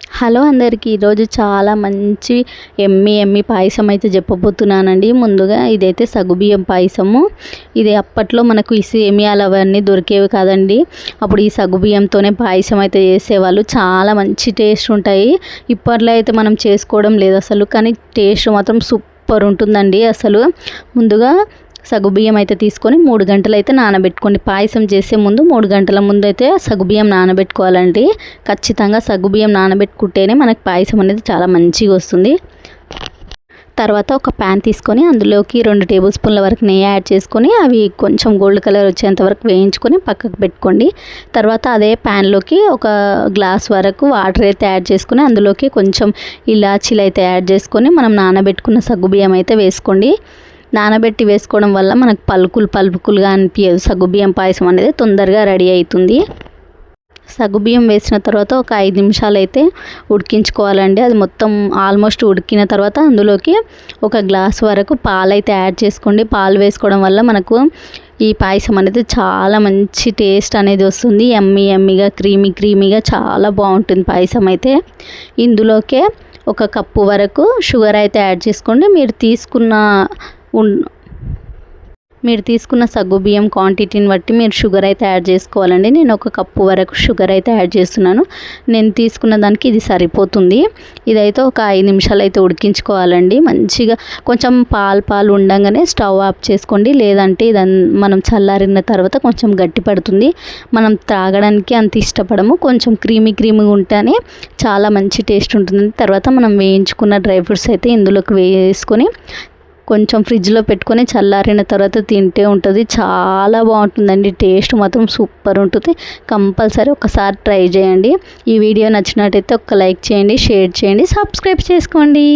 Hello అందరికీ ఈరోజు చాలా మంచి ఎమ్మి ఎమ్మి పాయసం అయితే చెప్పబోతున్నానండి. ముందుగా ఇదైతే సగుబియ్యం పాయసము. ఇది అప్పట్లో మనకు ఈ సేమియాలు అవన్నీ దొరికేవి కాదండి. అప్పుడు ఈ సగుబియ్యంతోనే పాయసం అయితే చేసేవాళ్ళు. చాలా మంచి టేస్ట్ ఉంటాయి. ఇప్పట్లో అయితే మనం చేసుకోవడం లేదు అసలు కానీ టేస్ట్ మాత్రం సూపర్ ఉంటుందండి అసలు. ముందుగా సగుబియ్యం అయితే తీసుకొని మూడు గంటలు అయితే నానబెట్టుకోండి. పాయసం చేసే ముందు మూడు గంటల ముందు అయితే సగుబియ్యం నానబెట్టుకోవాలండి. ఖచ్చితంగా సగుబియ్యం నానబెట్టుకుంటేనే మనకి పాయసం అనేది చాలా మంచిగా వస్తుంది. తర్వాత ఒక ప్యాన్ తీసుకొని అందులోకి రెండు టేబుల్ స్పూన్ల వరకు నెయ్యి యాడ్ చేసుకొని అవి కొంచెం గోల్డ్ కలర్ వచ్చేంత వరకు వేయించుకొని పక్కకు పెట్టుకోండి. తర్వాత అదే ప్యాన్లోకి ఒక గ్లాస్ వరకు వాటర్ అయితే యాడ్ చేసుకొని అందులోకి కొంచెం ఇలాచీలు అయితే యాడ్ చేసుకొని మనం నానబెట్టుకున్న సగ్గుబియ్యం అయితే వేసుకోండి. నానబెట్టి వేసుకోవడం వల్ల మనకు పలుకులు పలుకులుగా అనిపించదు సగ్గుబియ్యం పాయసం అనేది తొందరగా రెడీ అవుతుంది. సగ్గుబియ్యం వేసిన తర్వాత ఒక ఐదు నిమిషాలు అయితే ఉడికించుకోవాలండి. అది మొత్తం ఆల్మోస్ట్ ఉడికిన తర్వాత అందులోకి ఒక గ్లాస్ వరకు పాలు అయితే యాడ్ చేసుకోండి. పాలు వేసుకోవడం వల్ల మనకు ఈ పాయసం అనేది చాలా మంచి టేస్ట్ అనేది వస్తుంది. ఎమ్మి ఎమ్మిగా క్రీమీ క్రీమీగా చాలా బాగుంటుంది పాయసం అయితే. ఇందులోకే ఒక కప్పు వరకు షుగర్ అయితే యాడ్ చేసుకోండి. మీరు తీసుకున్న మీరు తీసుకున్న సగ్గు బియ్యం క్వాంటిటీని బట్టి మీరు షుగర్ అయితే యాడ్ చేసుకోవాలండి. నేను ఒక కప్పు వరకు షుగర్ అయితే యాడ్ చేస్తున్నాను. నేను తీసుకున్న దానికి ఇది సరిపోతుంది. ఇదైతే ఒక ఐదు నిమిషాలు అయితే ఉడికించుకోవాలండి. మంచిగా కొంచెం పాలు పాలు ఉండగానే స్టవ్ ఆఫ్ చేసుకోండి. లేదంటే ఇది మనం చల్లారిన తర్వాత కొంచెం గట్టి పడుతుంది. మనం త్రాగడానికి అంత ఇష్టపడము. కొంచెం క్రీమీ క్రీమీగా ఉంటేనే చాలా మంచి టేస్ట్ ఉంటుంది తర్వాత మనం వేయించుకున్న డ్రై ఫ్రూట్స్ అయితే ఇందులోకి వేసుకొని కొంచెం ఫ్రిడ్జ్లో పెట్టుకొని చల్లారిన తర్వాత తింటే ఉంటుంది. చాలా బాగుంటుందండి. టేస్ట్ మాత్రం సూపర్ ఉంటుంది. కంపల్సరీ ఒకసారి ట్రై చేయండి. ఈ వీడియో నచ్చినట్టయితే ఒక లైక్ చేయండి షేర్ చేయండి సబ్స్క్రైబ్ చేసుకోండి.